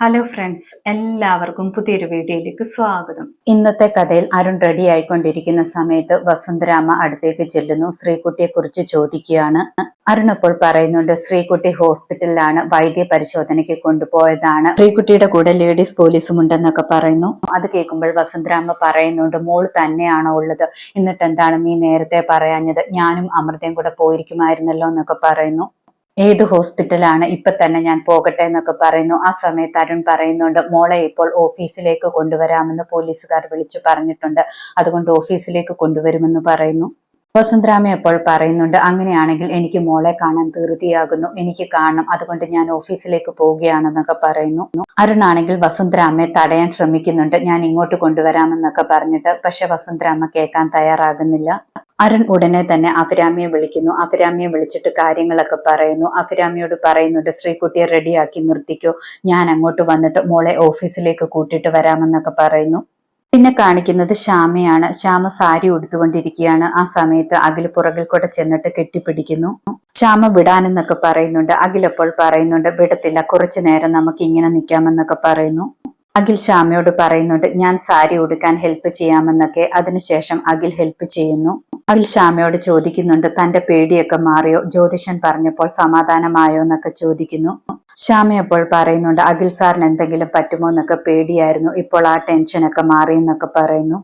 Hello friends എല്ലാവർക്കും പുതിയൊരു വീഡിയോയിലേക്ക് സ്വാഗതം. ഇന്നത്തെ കഥയിൽ അരുൺ റെഡി ആയിക്കൊണ്ടിരിക്കുന്ന സമയത്ത് വസുന്ധരാമ അടുത്തേക്ക് ചെല്ലുന്നു. ശ്രീകുട്ടിയെ കുറിച്ച് ചോദിക്കുകയാണ്. അരുൺ അപ്പോൾ പറയുന്നുണ്ട് ശ്രീകുട്ടി ഹോസ്പിറ്റലിലാണ് വൈദ്യ പരിശോധനയ്ക്ക് കൊണ്ടുപോയതാണ്. ശ്രീകുട്ടിയുടെ കൂടെ ലേഡീസ് പോലീസും ഉണ്ടെന്നൊക്കെ പറയുന്നു. അത് കേൾക്കുമ്പോൾ വസുന്ധരാമ പറയുന്നുണ്ട് മോൾ തന്നെയാണോ ഉള്ളത്? എന്നിട്ട് എന്താണ് നീ നേരത്തെ പറയാഞ്ഞത്? ഞാനും അമൃതയും കൂടെ പോയിരിക്കുമായിരുന്നല്ലോ എന്നൊക്കെ പറയുന്നു. ഏത് ഹോസ്പിറ്റലാണ് ഇപ്പൊ തന്നെ ഞാൻ പോകട്ടെ എന്നൊക്കെ പറയുന്നു. ആ സമയത്ത് അരുൺ പറയുന്നുണ്ട് മോളെ ഇപ്പോൾ ഓഫീസിലേക്ക് കൊണ്ടുവരാമെന്ന് പോലീസുകാർ വിളിച്ചു പറഞ്ഞിട്ടുണ്ട്. അതുകൊണ്ട് ഓഫീസിലേക്ക് കൊണ്ടുവരുമെന്ന് പറയുന്നു. വസുന്ധരാമ അപ്പോൾ പറയുന്നുണ്ട് അങ്ങനെയാണെങ്കിൽ എനിക്ക് മോളെ കാണാൻ ധൃതിയാകുന്നു. എനിക്ക് കാണണം. അതുകൊണ്ട് ഞാൻ ഓഫീസിലേക്ക് പോവുകയാണെന്നൊക്കെ പറയുന്നു. അരുണാണെങ്കിൽ വസുന്ധരാമയെ തടയാൻ ശ്രമിക്കുന്നുണ്ട്. ഞാൻ ഇങ്ങോട്ട് കൊണ്ടുവരാമെന്നൊക്കെ പറഞ്ഞിട്ട് പക്ഷെ വസുന്ധരാമ കേൾക്കാൻ തയ്യാറാകുന്നില്ല. അരുൺ ഉടനെ തന്നെ അഭിരാമിയെ വിളിക്കുന്നു. അഭിരാമിയെ വിളിച്ചിട്ട് കാര്യങ്ങളൊക്കെ പറയുന്നു. അഭിരാമിയോട് പറയുന്നുണ്ട് ശ്രീകുട്ടിയെ റെഡിയാക്കി നിർത്തിക്കോ. ഞാൻ അങ്ങോട്ട് വന്നിട്ട് മോളെ ഓഫീസിലേക്ക് കൂട്ടിയിട്ട് വരാമെന്നൊക്കെ പറയുന്നു. പിന്നെ കാണിക്കുന്നത് ശ്യാമയാണ്. ശ്യാമ സാരി ഉടുത്തുകൊണ്ടിരിക്കുകയാണ്. ആ സമയത്ത് അഖിൽ പുറകിൽ കൂടെ ചെന്നിട്ട് കെട്ടിപ്പിടിക്കുന്നു. ശ്യാമ വിടാനെന്നൊക്കെ പറയുന്നുണ്ട്. അഖിലപ്പോൾ പറയുന്നുണ്ട് വിടത്തില്ല കുറച്ചു നേരം നമുക്ക് ഇങ്ങനെ നിൽക്കാമെന്നൊക്കെ പറയുന്നു. അഖിൽ ശ്യാമയോട് പറയുന്നുണ്ട് ഞാൻ സാരി ഉടുക്കാൻ ഹെൽപ്പ് ചെയ്യാമെന്നൊക്കെ. അതിനുശേഷം അഖിൽ ഹെൽപ്പ് ചെയ്യുന്നു. അഖിൽ ശ്യാമയോട് ചോദിക്കുന്നുണ്ട് തന്റെ പേടിയൊക്കെ മാറിയോ? ജ്യോതിഷൻ പറഞ്ഞപ്പോൾ സമാധാനമായോ എന്നൊക്കെ ചോദിക്കുന്നു. ശ്യാമ അപ്പോൾ പറയുന്നുണ്ട് അഖിൽ സാറിന് എന്തെങ്കിലും പറ്റുമോ എന്നൊക്കെ പേടിയായിരുന്നു. ഇപ്പോൾ ആ ടെൻഷനൊക്കെ മാറി എന്നൊക്കെ പറയുന്നു.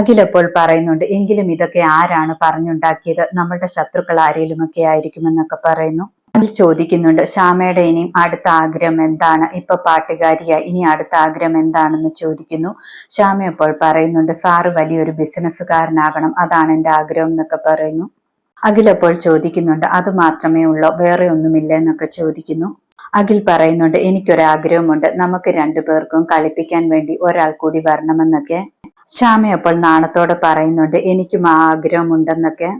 അഖിൽ അപ്പോൾ പറയുന്നുണ്ട് എങ്കിലും ഇതൊക്കെ ആരാണ് പറഞ്ഞുണ്ടാക്കിയത്? നമ്മളുടെ ശത്രുക്കൾ ആരെങ്കിലുമൊക്കെ ആയിരിക്കുമെന്നൊക്കെ പറയുന്നു. അതിൽ ചോദിക്കുന്നുണ്ട് ശ്യാമയുടെ ഇനിയും അടുത്ത ആഗ്രഹം എന്താണ്? ഇപ്പൊ പാട്ടുകാരിയായി ഇനി അടുത്ത ആഗ്രഹം എന്താണെന്ന് ചോദിക്കുന്നു. ശ്യാമ അപ്പോൾ പറയുന്നുണ്ട് സാറ് വലിയൊരു ബിസിനസ്സുകാരനാകണം അതാണ് എന്റെ ആഗ്രഹം എന്നൊക്കെ പറയുന്നു. അഖിലപ്പോൾ ചോദിക്കുന്നുണ്ട് അത് മാത്രമേ ഉള്ളൂ? വേറെ ഒന്നുമില്ല എന്നൊക്കെ ചോദിക്കുന്നു. അഖിൽ പറയുന്നുണ്ട് എനിക്കൊരാഗ്രഹമുണ്ട് നമുക്ക് രണ്ടുപേർക്കും കളിപ്പിക്കാൻ വേണ്ടി ഒരാൾ കൂടി വരണമെന്നൊക്കെ. ശ്യാമ അപ്പോൾ നാണത്തോടെ പറയുന്നുണ്ട് എനിക്കും ആ ആഗ്രഹമുണ്ടെന്നൊക്കെ.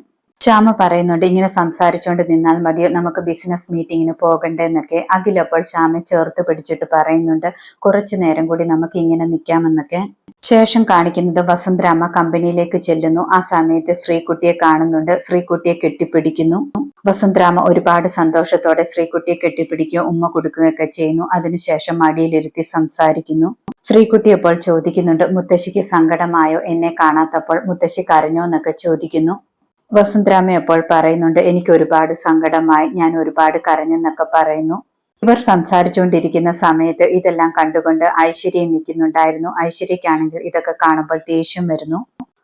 ശ്യാമ പറയുന്നുണ്ട് ഇങ്ങനെ സംസാരിച്ചുകൊണ്ട് നിന്നാൽ മതിയോ? നമുക്ക് ബിസിനസ് മീറ്റിങ്ങിന് പോകണ്ടെന്നൊക്കെ. അഖിൽ അപ്പോൾ ശ്യാമെ ചേർത്ത് പിടിച്ചിട്ട് പറയുന്നുണ്ട് കുറച്ചു നേരം കൂടി നമുക്ക് ഇങ്ങനെ നിൽക്കാമെന്നൊക്കെ ശേഷം കാണിക്കുന്നത് വസുന്ധരാമ കമ്പനിയിലേക്ക് ചെല്ലുന്നു. ആ സമയത്ത് ശ്രീകുട്ടിയെ കാണുന്നുണ്ട്. ശ്രീകുട്ടിയെ കെട്ടിപ്പിടിക്കുന്നു. വസുന്ധരാമ ഒരുപാട് സന്തോഷത്തോടെ ശ്രീകുട്ടിയെ കെട്ടിപ്പിടിക്കുകയോ ഉമ്മ കൊടുക്കുകയൊക്കെ ചെയ്യുന്നു. അതിനുശേഷം മടിയിലിരുത്തി സംസാരിക്കുന്നു. ശ്രീകുട്ടി അപ്പോൾ ചോദിക്കുന്നുണ്ട് മുത്തശ്ശിക്ക് സങ്കടമായോ? എന്നെ കാണാത്തപ്പോൾ മുത്തശ്ശി കരഞ്ഞോ? എന്നൊക്കെ ചോദിക്കുന്നു. വസുന്ധരാമ അപ്പോൾ പറയുന്നുണ്ട് എനിക്ക് ഒരുപാട് സങ്കടമായി ഞാൻ ഒരുപാട് കരഞ്ഞെന്നൊക്കെ പറയുന്നു. ഇവർ സംസാരിച്ചുകൊണ്ടിരിക്കുന്ന സമയത്ത് ഇതെല്ലാം കണ്ടുകൊണ്ട് ഐശ്വര്യ നിൽക്കുന്നുണ്ടായിരുന്നു. ഐശ്വര്യക്കാണെങ്കിൽ ഇതൊക്കെ കാണുമ്പോൾ ദേഷ്യം വരുന്നു.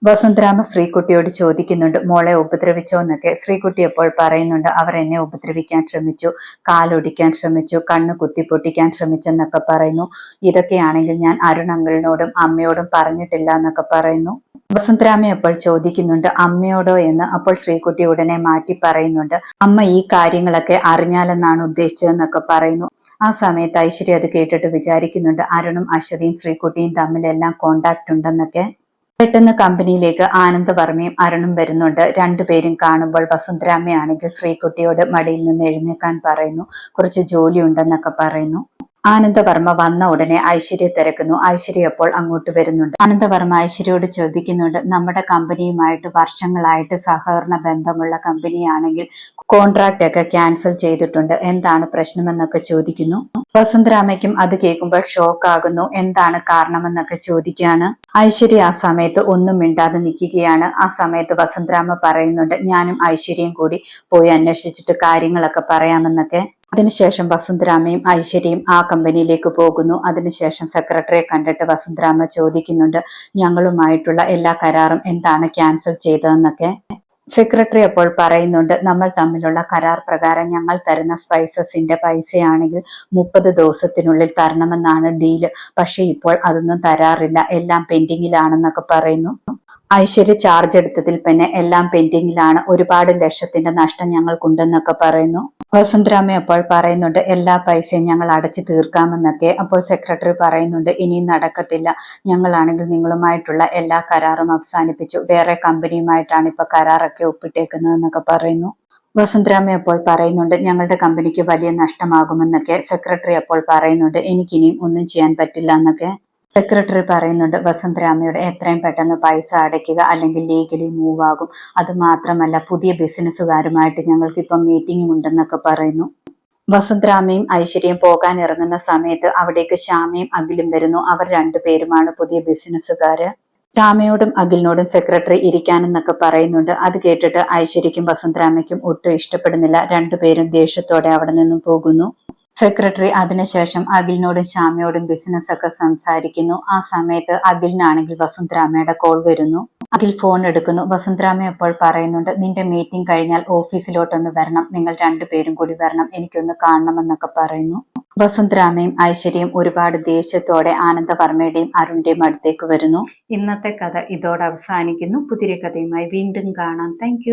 വസുന്ധരാമ ശ്രീകുട്ടിയോട് ചോദിക്കുന്നുണ്ട് മോളെ ഉപദ്രവിച്ചോ എന്നൊക്കെ. ശ്രീകുട്ടി അപ്പോൾ പറയുന്നുണ്ട് അവർ എന്നെ ഉപദ്രവിക്കാൻ ശ്രമിച്ചു കാലൊടിക്കാൻ ശ്രമിച്ചു കണ്ണ് കുത്തിപ്പൊട്ടിക്കാൻ ശ്രമിച്ചെന്നൊക്കെ പറയുന്നു. ഇതൊക്കെയാണെങ്കിൽ ഞാൻ അരുണങ്ങളിനോടും അമ്മയോടും പറഞ്ഞിട്ടില്ല എന്നൊക്കെ പറയുന്നു. വസുന്ധരാമ അപ്പോൾ ചോദിക്കുന്നുണ്ട് അമ്മയോടോ? എന്ന് അപ്പോൾ ശ്രീകുട്ടി ഉടനെ മാറ്റി പറയുന്നുണ്ട് അമ്മ ഈ കാര്യങ്ങളൊക്കെ അറിഞ്ഞാലെന്നാണ് ഉദ്ദേശിച്ചതെന്നൊക്കെ പറയുന്നു. ആ സമയത്ത് ഐശ്വര്യ അത് കേട്ടിട്ട് വിചാരിക്കുന്നുണ്ട് അരുണും അശ്വതിയും ശ്രീകുട്ടിയും തമ്മിലെല്ലാം കോണ്ടാക്ട് ഉണ്ടെന്നൊക്കെ. പെട്ടെന്ന് കമ്പനിയിലേക്ക് ആനന്ദവർമ്മയും അരുണും വരുന്നുണ്ട്. രണ്ടുപേരും കാണുമ്പോൾ വസുന്ധരാമയാണെങ്കിൽ ശ്രീകുട്ടിയോട് മടിയിൽ നിന്ന് എഴുന്നേക്കാൻ പറയുന്നു കുറച്ച് ജോലി ഉണ്ടെന്നൊക്കെ പറയുന്നു. ആനന്ദവർമ്മ വന്ന ഉടനെ ഐശ്വര്യ തിരക്കുന്നു. ഐശ്വര്യ അപ്പോൾ അങ്ങോട്ട് വരുന്നുണ്ട്. ആനന്ദവർമ്മ ഐശ്വര്യയോട് ചോദിക്കുന്നുണ്ട് നമ്മുടെ കമ്പനിയുമായിട്ട് വർഷങ്ങളായിട്ട് സഹകരണ ബന്ധമുള്ള കമ്പനിയാണെങ്കിൽ കോൺട്രാക്ട് ഒക്കെ ക്യാൻസൽ ചെയ്തിട്ടുണ്ട്. എന്താണ് പ്രശ്നമെന്നൊക്കെ ചോദിക്കുന്നു? വസുന്ധരാമയ്ക്കും അത് കേൾക്കുമ്പോൾ ഷോക്ക് ആകുന്നു. എന്താണ് കാരണമെന്നൊക്കെ ചോദിക്കുകയാണ്. ഐശ്വര്യ ആ സമയത്ത് ഒന്നും മിണ്ടാതെ നിൽക്കുകയാണ്. ആ സമയത്ത് വസുന്ധരാമ പറയുന്നുണ്ട് ഞാനും ഐശ്വര്യയും കൂടി പോയി അന്വേഷിച്ചിട്ട് കാര്യങ്ങളൊക്കെ പറയാമെന്നൊക്കെ. അതിനുശേഷം വസുന്ധരാമയും ഐശ്വര്യയും ആ കമ്പനിയിലേക്ക് പോകുന്നു. അതിനുശേഷം സെക്രട്ടറിയെ കണ്ടിട്ട് വസുന്ധരാമ ചോദിക്കുന്നുണ്ട് ഞങ്ങളുമായിട്ടുള്ള എല്ലാ കരാറും എന്താണ് ക്യാൻസൽ ചെയ്തതെന്നൊക്കെ? സെക്രട്ടറി അപ്പോൾ പറയുന്നുണ്ട് നമ്മൾ തമ്മിലുള്ള കരാർ പ്രകാരം ഞങ്ങൾ തരുന്ന സ്പൈസസിന്റെ പൈസയാണെങ്കിൽ മുപ്പത് ദിവസത്തിനുള്ളിൽ തരണമെന്നാണ് ഡീൽ. പക്ഷെ ഇപ്പോൾ അതൊന്നും തരാറില്ല. എല്ലാം പെൻഡിങ്ങിലാണെന്നൊക്കെ പറയുന്നു. ഐശ്വര്യ ചാർജ് എടുത്തതിൽ പിന്നെ എല്ലാം പെൻഡിങ്ങിലാണ്. ഒരുപാട് ലക്ഷത്തിന്റെ നഷ്ടം ഞങ്ങൾക്കുണ്ടെന്നൊക്കെ പറയുന്നു. വസന്തരാമ അപ്പോൾ പറയുന്നുണ്ട് എല്ലാ പൈസയും ഞങ്ങൾ അടച്ചു തീർക്കാമെന്നൊക്കെ. അപ്പോൾ സെക്രട്ടറി പറയുന്നുണ്ട് ഇനിയും നടക്കത്തില്ല. ഞങ്ങളാണെങ്കിൽ നിങ്ങളുമായിട്ടുള്ള എല്ലാ കരാറും അവസാനിപ്പിച്ചു. വേറെ കമ്പനിയുമായിട്ടാണ് ഇപ്പൊ കരാറൊക്കെ ഒപ്പിട്ടേക്കുന്നത് എന്നൊക്കെ പറയുന്നു. വസുന്ധരാമ അപ്പോൾ പറയുന്നുണ്ട് ഞങ്ങളുടെ കമ്പനിക്ക് വലിയ നഷ്ടമാകുമെന്നൊക്കെ. സെക്രട്ടറി അപ്പോൾ പറയുന്നുണ്ട് എനിക്കിനിയും ഒന്നും ചെയ്യാൻ പറ്റില്ല എന്നൊക്കെ. സെക്രട്ടറി പറയുന്നുണ്ട് വസന്തരാമയോട് എത്രയും പെട്ടെന്ന് പൈസ അടയ്ക്കുക അല്ലെങ്കിൽ ലീഗലി മൂവ് ആകും. അത് മാത്രമല്ല പുതിയ ബിസിനസ്സുകാരുമായിട്ട് ഞങ്ങൾക്ക് ഇപ്പം മീറ്റിംഗും ഉണ്ടെന്നൊക്കെ പറയുന്നു. വസന്തരാമയും ഐശ്വര്യയും പോകാൻ ഇറങ്ങുന്ന സമയത്ത് അവിടേക്ക് ശ്യാമയും അഖിലും വരുന്നു. അവർ രണ്ടുപേരുമാണ് പുതിയ ബിസിനസ്സുകാര്. ശ്യാമയോടും അഖിലിനോടും സെക്രട്ടറി ഇരിക്കാനെന്നൊക്കെ പറയുന്നുണ്ട്. അത് കേട്ടിട്ട് ഐശ്വര്യക്കും വസന്തരാമയ്ക്കും ഒട്ടും ഇഷ്ടപ്പെടുന്നില്ല. രണ്ടുപേരും ദേഷ്യത്തോടെ അവിടെ നിന്നും പോകുന്നു. സെക്രട്ടറി അതിനുശേഷം അഖിലിനോടും ശ്യാമയോടും ബിസിനസ് ഒക്കെ സംസാരിക്കുന്നു. ആ സമയത്ത് അഖിലിനാണെങ്കിൽ വസുന്ധരാമയുടെ കോൾ വരുന്നു. അഖിൽ ഫോൺ എടുക്കുന്നു. വസുന്ധരാമ എപ്പോൾ പറയുന്നുണ്ട് നിന്റെ മീറ്റിംഗ് കഴിഞ്ഞാൽ ഓഫീസിലോട്ടൊന്ന് വരണം. നിങ്ങൾ രണ്ടുപേരും കൂടി വരണം. എനിക്കൊന്ന് കാണണമെന്നൊക്കെ പറയുന്നു. വസുന്ധരാമയും ഐശ്വര്യയും ഒരുപാട് ദേഷ്യത്തോടെ ആനന്ദവർമ്മയുടെയും അരുണിന്റെയും അടുത്തേക്ക് വരുന്നു. ഇന്നത്തെ കഥ ഇതോടെ അവസാനിക്കുന്നു. പുതിയ കഥയുമായി വീണ്ടും കാണാം. താങ്ക്